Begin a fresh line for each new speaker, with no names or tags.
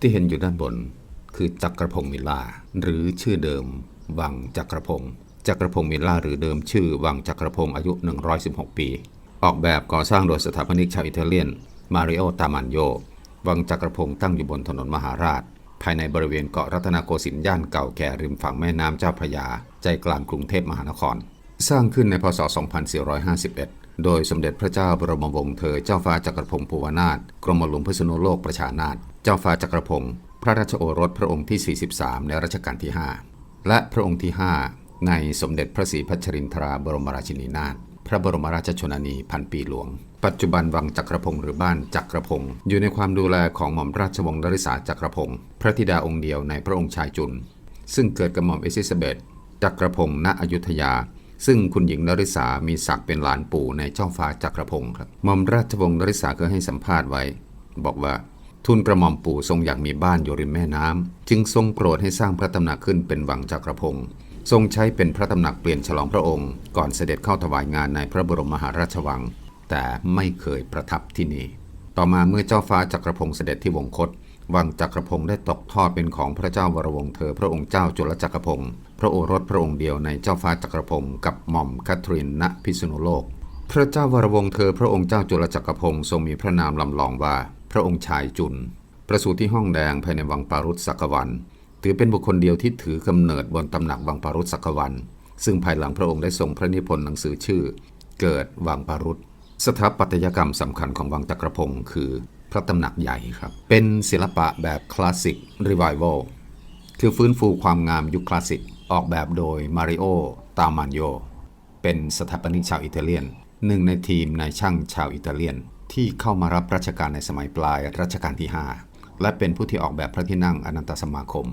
ที่เห็นอยู่ด้านบนคือจักรพงศ์มิลาหรือชื่อเดิม วังจักรพงศ์จักรพงศ์มิลาหรือเดิมชื่อ วังจักรพงศ์อายุ 116 ปี ออกแบบก่อสร้างโดยสถาปนิกชาวอิตาเลียน มาริโอตามันโย วังจักรพงศ์ตั้งอยู่บนถนนมหาราช ภายในบริเวณเกาะรัตนโกสินทร์ย่านเก่าแก่ริมฝั่งแม่น้ำเจ้าพระยา ใจกลางกรุงเทพมหานคร สร้างขึ้นในพศ 2451 โดยสมเด็จพระเจ้าบรมวงศ์เธอเจ้าฟ้าจักรพงศ์ภูวนาถกรมหลวงพิษณุโลกประชานาถเจ้าฟ้าจักรพงศ์พระราชโอรสพระองค์ที่ 43 ในรัชกาลที่ 5 และพระองค์ที่ 5 ในสมเด็จพระศรีพัชรินทราบรมราชินีนาถพระบรมราชชนนีพันปีหลวง ปัจจุบันวังจักรพงศ์หรือบ้านจักรพงศ์อยู่ในความดูแลของหม่อมราชวงศ์นริษาจักรพงศ์พระธิดาองค์เดียวในพระองค์ชายจุลซึ่งเกิดกับหม่อมเอลิซาเบธจักรพงศ์ณอยุธยา ซึ่งคุณหญิงนริษามีศักดิ์เป็นหลานปู่ในเจ้าฟ้าจักรพงศ์ครับมอมราชวงศ์นริษาเคยให้สัมภาษณ์ไว้ บอกว่าทุนกระหม่อมปู่ทรงอยากมีบ้านอยู่ริมแม่น้ำจึงทรงโปรดให้สร้างพระตำหนักขึ้นเป็นวังจักรพงศ์ทรงใช้เป็นพระตำหนักเปลี่ยนฉลองพระองค์ ก่อนเสด็จเข้าถวายงานในพระบรมมหาราชวัง แต่ไม่เคยประทับที่นี่ต่อมาเมื่อเจ้าฟ้าจักรพงศ์เสด็จที่วงคต วังจักรพงศ์ได้ตกทอดเป็นของพระเจ้าวรวงศ์เธอ พระองค์เจ้าจุลจักรพงศ์พระโอรสพระองค์เดียวในเจ้าฟ้าจักรพงศ์กับหม่อมแคทรีนณพิษณุโลก พระเจ้าวรวงศ์เธอ พระองค์เจ้าจุลจักรพงศ์ทรงมีพระนามลำลองว่า พระองค์ชายจุน ประสูติที่ห้องแดงภายในวังปารุษสักวัน ถือเป็นบุคคลเดียวที่ถือกำเนิดบนตำหนักวังปารุษสักวัน ซึ่งภายหลังพระองค์ได้ทรงพระนิพนธ์หนังสือชื่อ เกิดวังปารุษสถาปัตยกรรมสำคัญของวังจักรพงศ์คือ พระตำหนักใหญ่ครับ เป็นศิลปะแบบคลาสสิกรีไววัลคือฟื้นฟูความงามยุคคลาสสิก ออกแบบโดยมาริโอ ตามานโย เป็นสถาปนิกชาวอิตาเลียน หนึ่งในทีมนายช่างชาวอิตาเลียน ที่เข้ามารับราชการในสมัยปลายรัชกาลที่ 5 และเป็นผู้ที่ออกแบบพระที่นั่งอนันตสมาคม